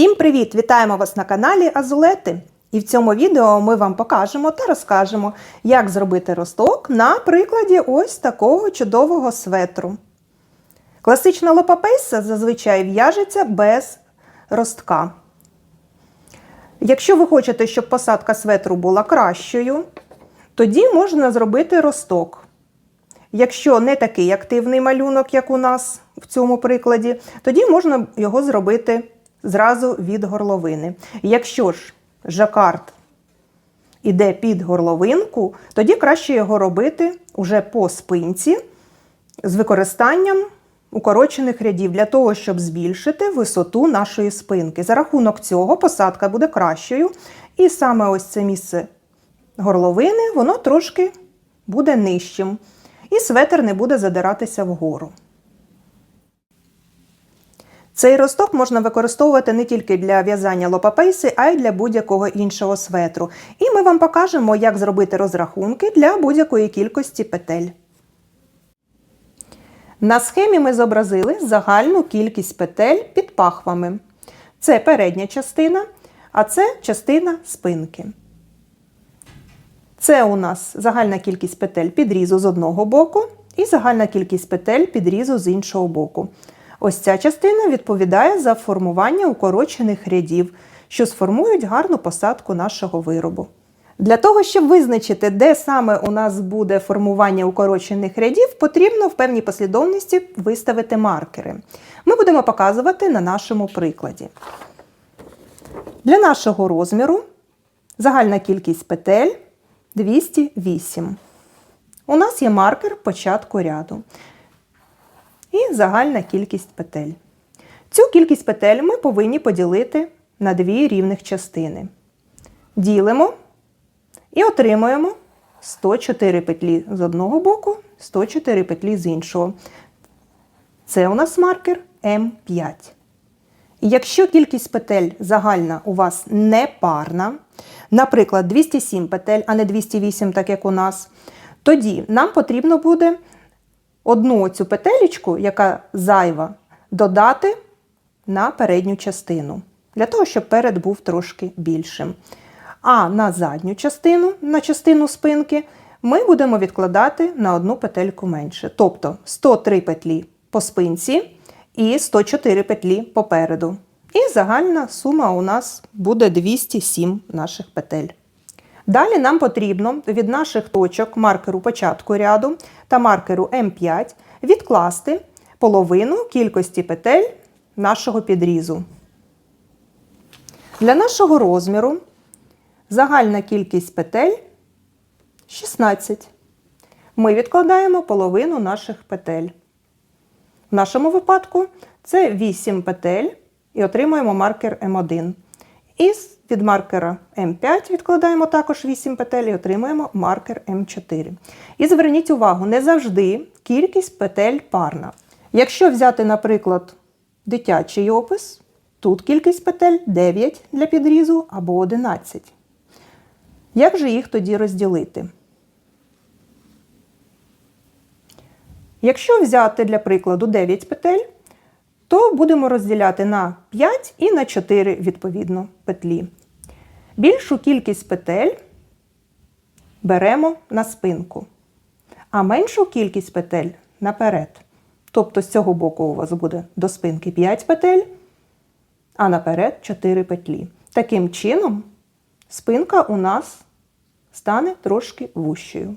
Всім привіт! Вітаємо вас на каналі Азулети. І в цьому відео ми вам покажемо та розкажемо, як зробити росток на прикладі ось такого чудового светру. Класична лопапейса зазвичай в'яжеться без ростка. Якщо ви хочете, щоб посадка светру була кращою, тоді можна зробити росток. Якщо не такий активний малюнок, як у нас в цьому прикладі, тоді можна його зробити зразу від горловини. Якщо ж жакард іде під горловинку, тоді краще його робити уже по спинці з використанням укорочених рядів для того, щоб збільшити висоту нашої спинки. За рахунок цього посадка буде кращою. І саме ось це місце горловини, воно трошки буде нижчим. І светр не буде задиратися вгору. Цей росток можна використовувати не тільки для в'язання лопапейси, а й для будь-якого іншого светру. І ми вам покажемо, як зробити розрахунки для будь-якої кількості петель. На схемі ми зобразили загальну кількість петель під пахвами. Це передня частина, а це частина спинки. Це у нас загальна кількість петель підрізу з одного боку і загальна кількість петель підрізу з іншого боку. Ось ця частина відповідає за формування укорочених рядів, що сформують гарну посадку нашого виробу. Для того, щоб визначити, де саме у нас буде формування укорочених рядів, потрібно в певній послідовності виставити маркери. Ми будемо показувати на нашому прикладі. Для нашого розміру загальна кількість петель 208. У нас є маркер початку ряду і загальна кількість петель. Цю кількість петель ми повинні поділити на дві рівних частини. Ділимо і отримуємо 104 петлі з одного боку, 104 петлі з іншого. Це у нас маркер М5. Якщо кількість петель загальна у вас не парна, наприклад, 207 петель, а не 208, так як у нас, тоді нам потрібно буде одну цю петелечку, яка зайва, додати на передню частину, для того, щоб перед був трошки більшим. А на задню частину, на частину спинки, ми будемо відкладати на одну петельку менше. Тобто 103 петлі по спинці і 104 петлі попереду. І загальна сума у нас буде 207 наших петель. Далі нам потрібно від наших точок маркеру початку ряду та маркеру М5 відкласти половину кількості петель нашого підрізу. Для нашого розміру загальна кількість петель 16. Ми відкладаємо половину наших петель. В нашому випадку це 8 петель і отримуємо маркер М1. І від маркера М5 відкладаємо також 8 петель і отримуємо маркер М4. І зверніть увагу, не завжди кількість петель парна. Якщо взяти, наприклад, дитячий опис, тут кількість петель 9 для підрізу або 11. Як же їх тоді розділити? Якщо взяти для прикладу 9 петель, то будемо розділяти на 5 і на 4 відповідно петлі. Більшу кількість петель беремо на спинку, а меншу кількість петель наперед. Тобто з цього боку у вас буде до спинки 5 петель, а наперед 4 петлі. Таким чином, спинка у нас стане трошки вущою.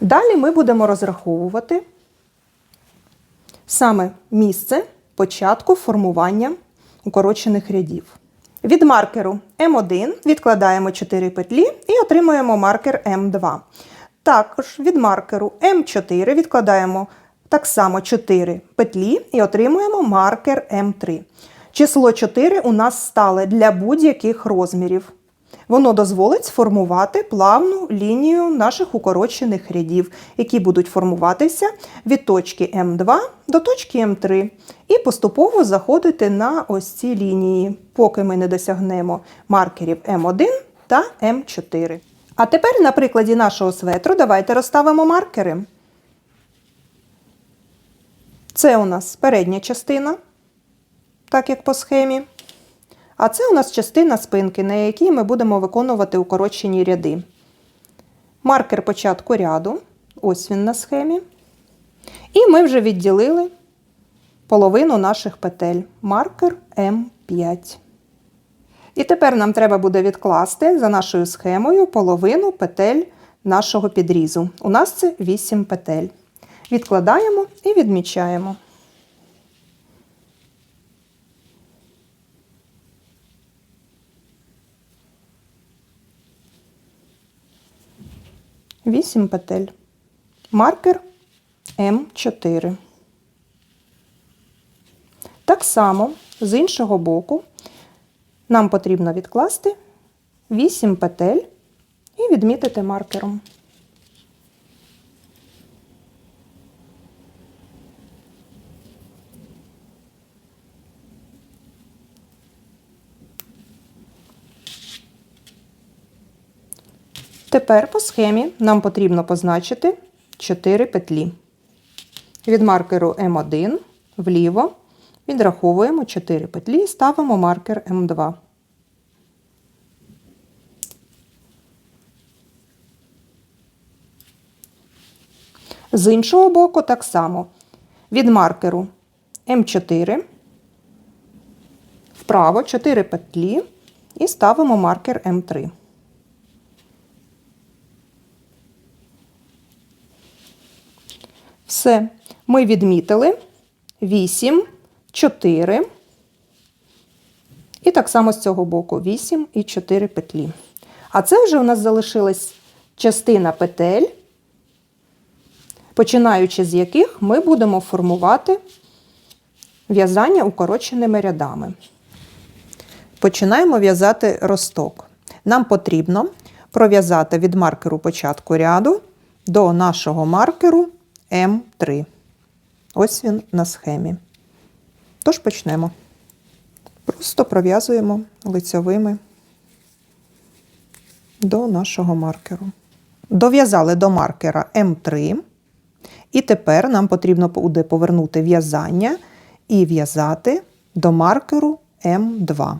Далі ми будемо розраховувати саме місце початку формування укорочених рядів. Від маркеру М1 відкладаємо 4 петлі і отримуємо маркер М2. Також від маркеру М4 відкладаємо так само 4 петлі і отримуємо маркер М3. Число 4 у нас стале для будь-яких розмірів. Воно дозволить сформувати плавну лінію наших укорочених рядів, які будуть формуватися від точки М2 до точки М3, і поступово заходити на ось ці лінії, поки ми не досягнемо маркерів М1 та М4. А тепер на прикладі нашого светру давайте розставимо маркери. Це у нас передня частина, так як по схемі. А це у нас частина спинки, на якій ми будемо виконувати укорочені ряди. Маркер початку ряду, ось він на схемі. І ми вже відділили половину наших петель. Маркер М5. І тепер нам треба буде відкласти за нашою схемою половину петель нашого підрізу. У нас це 8 петель. Відкладаємо і відмічаємо. Вісім петель. Маркер М4. Так само з іншого боку нам потрібно відкласти 8 петель і відмітити маркером. Тепер по схемі нам потрібно позначити 4 петлі. Від маркеру М1 вліво відраховуємо 4 петлі і ставимо маркер М2. З іншого боку так само. Від маркеру М4 вправо 4 петлі і ставимо маркер М3. Все, ми відмітили 8, 4. І так само з цього боку 8 і 4 петлі. А це вже у нас залишилась частина петель, починаючи з яких ми будемо формувати в'язання укороченими рядами. Починаємо в'язати росток. Нам потрібно пров'язати від маркеру початку ряду до нашого маркеру М3. Ось він на схемі. Тож почнемо. Просто пров'язуємо лицьовими до нашого маркеру. Дов'язали до маркера М3. І тепер нам потрібно буде повернути в'язання і в'язати до маркеру М2.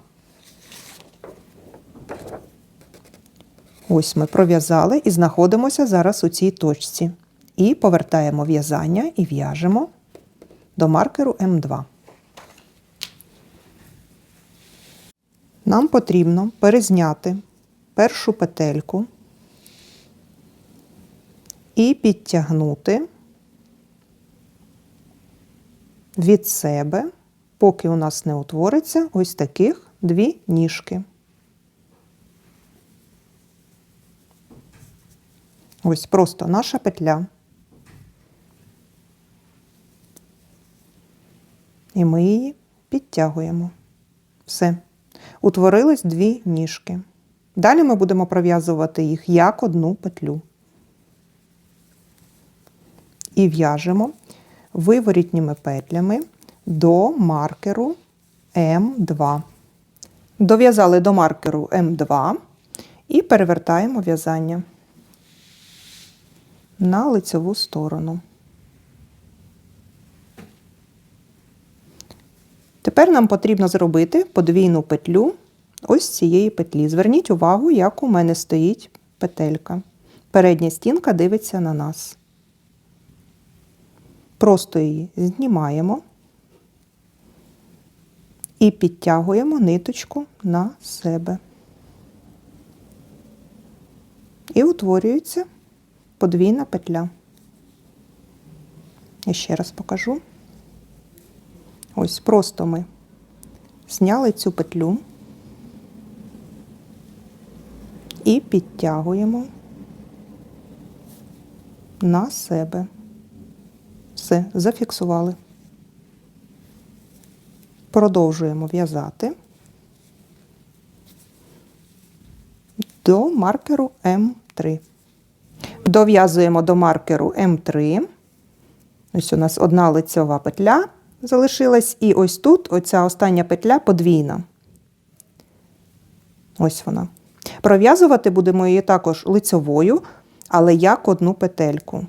Ось ми пров'язали і знаходимося зараз у цій точці. І повертаємо в'язання і в'яжемо до маркеру М2. Нам потрібно перезняти першу петельку і підтягнути від себе, поки у нас не утвориться ось таких дві ніжки. Ось просто наша петля. І ми її підтягуємо. Все. Утворились дві ніжки. Далі ми будемо пров'язувати їх як одну петлю. І в'яжемо виворітніми петлями до маркеру М2. Дов'язали до маркеру М2 і перевертаємо в'язання на лицеву сторону. Тепер нам потрібно зробити подвійну петлю ось цієї петлі. Зверніть увагу, як у мене стоїть петелька. Передня стінка дивиться на нас. Просто її знімаємо і підтягуємо ниточку на себе. І утворюється подвійна петля. І ще раз покажу. Ось просто ми зняли цю петлю і підтягуємо на себе. Все, зафіксували. Продовжуємо в'язати до маркеру М3. Дов'язуємо до маркеру М3. Ось у нас одна лицьова петля залишилась, і ось тут оця остання петля подвійна. Ось вона. Пров'язувати будемо її також лицьовою, але як одну петельку.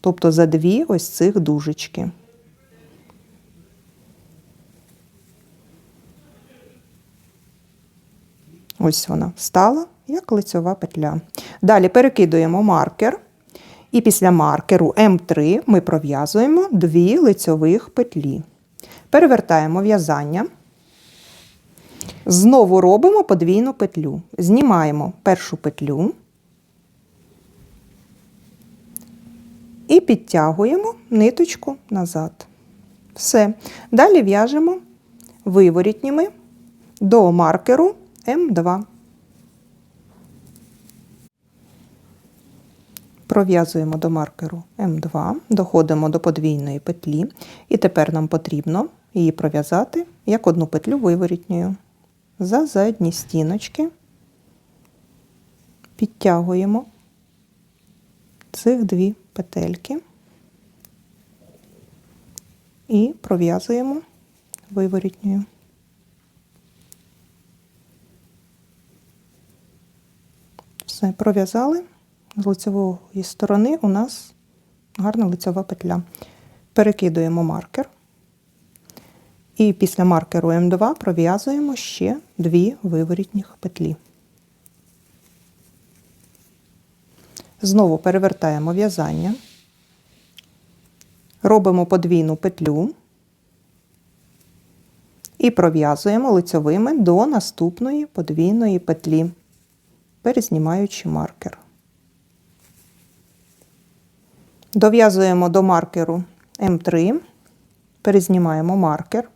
Тобто за дві ось цих дужечки. Ось вона стала, як лицьова петля. Далі перекидуємо маркер. І після маркеру М3 ми пров'язуємо дві лицьових петлі. Перевертаємо в'язання. Знову робимо подвійну петлю. Знімаємо першу петлю і підтягуємо ниточку назад. Все. Далі в'яжемо виворітніми до маркеру М2. Пров'язуємо до маркеру М2, доходимо до подвійної петлі, і тепер нам потрібно її пров'язати як одну петлю виворітньою. За задні стіночки підтягуємо цих дві петельки і пров'язуємо виворітньою. Все, пров'язали. З лицевої сторони у нас гарна лицева петля. Перекидуємо маркер. І після маркеру М2 пров'язуємо ще дві виворітніх петлі. Знову перевертаємо в'язання, робимо подвійну петлю і пров'язуємо лицьовими до наступної подвійної петлі, перезнімаючи маркер. Дов'язуємо до маркеру М3, перезнімаємо маркер.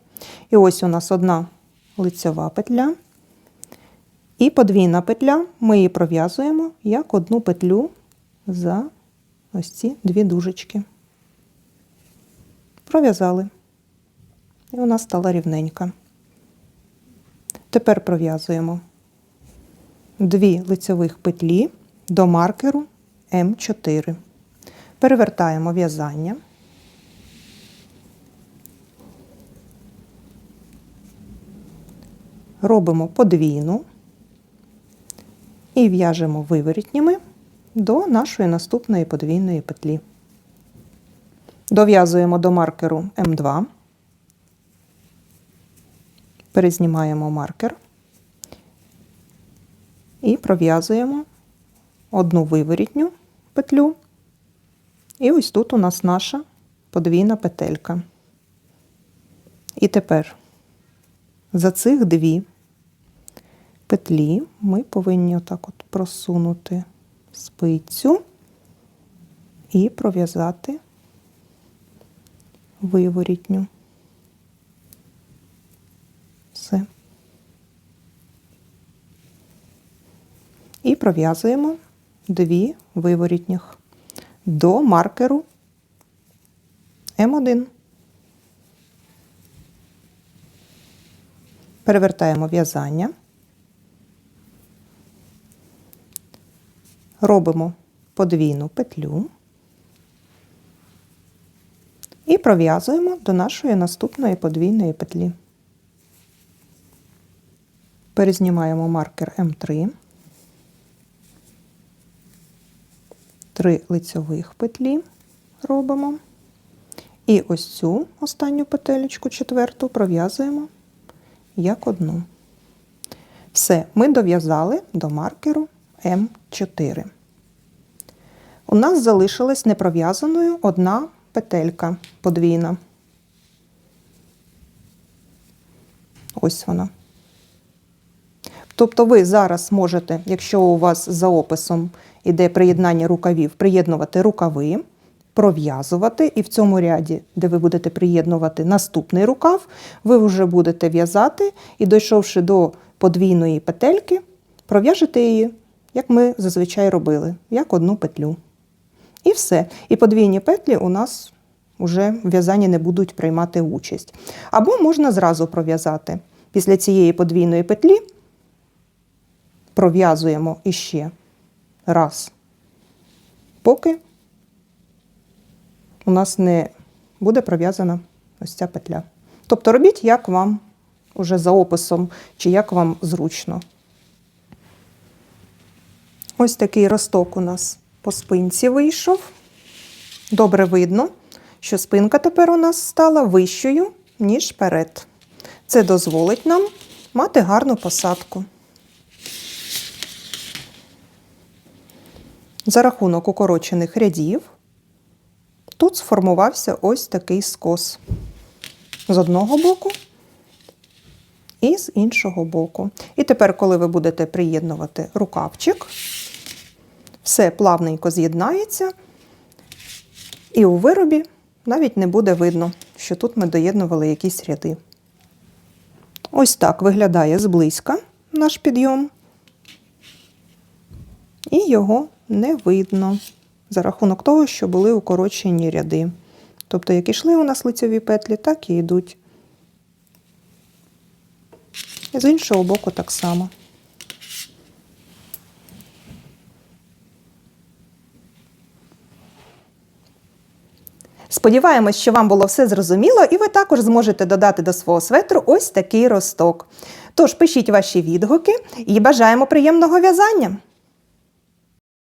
І ось у нас одна лицьова петля. І подвійна петля, ми її пров'язуємо як одну петлю за ось ці дві дужечки. Пров'язали. І вона стала рівненька. Тепер пров'язуємо дві лицьових петлі до маркеру М4. Перевертаємо в'язання. Робимо подвійну і в'яжемо виворітніми до нашої наступної подвійної петлі. Дов'язуємо до маркеру М2, перезнімаємо маркер і пров'язуємо одну виворітню петлю. І ось тут у нас наша подвійна петелька. І тепер за цих дві петлі ми повинні отак от просунути спицю і пров'язати виворітню. Все. І пров'язуємо дві виворітніх до маркеру М1. Перевертаємо в'язання. Робимо подвійну петлю і пров'язуємо до нашої наступної подвійної петлі. Перезнімаємо маркер М3. Три лицьових петлі робимо. І ось цю останню петелечку, четверту, пров'язуємо як одну. Все, ми дов'язали до маркеру М4. У нас залишилась непров'язаною одна петелька подвійна. Ось вона. Тобто ви зараз можете, якщо у вас за описом іде приєднання рукавів, приєднувати рукави, пров'язувати, і в цьому ряді, де ви будете приєднувати наступний рукав, ви вже будете в'язати і, дійшовши до подвійної петельки, пров'яжете її, як ми зазвичай робили, як одну петлю. І все. І подвійні петлі у нас вже в в'язанні не будуть приймати участь. Або можна зразу пров'язати. Після цієї подвійної петлі пров'язуємо іще раз, поки у нас не буде пров'язана ось ця петля. Тобто робіть, як вам уже за описом, чи як вам зручно. Ось такий росток у нас по спинці вийшов. Добре видно, що спинка тепер у нас стала вищою, ніж перед. Це дозволить нам мати гарну посадку. За рахунок укорочених рядів тут сформувався ось такий скос з одного боку і з іншого боку. І тепер, коли ви будете приєднувати рукавчик, все плавненько з'єднається, і у виробі навіть не буде видно, що тут ми доєднували якісь ряди. Ось так виглядає зблизька наш підйом, і його не видно за рахунок того, що були укорочені ряди. Тобто, як ішли у нас лицьові петлі, так і йдуть. І з іншого боку так само. Сподіваємось, що вам було все зрозуміло, і ви також зможете додати до свого светру ось такий росток. Тож пишіть ваші відгуки і бажаємо приємного в'язання!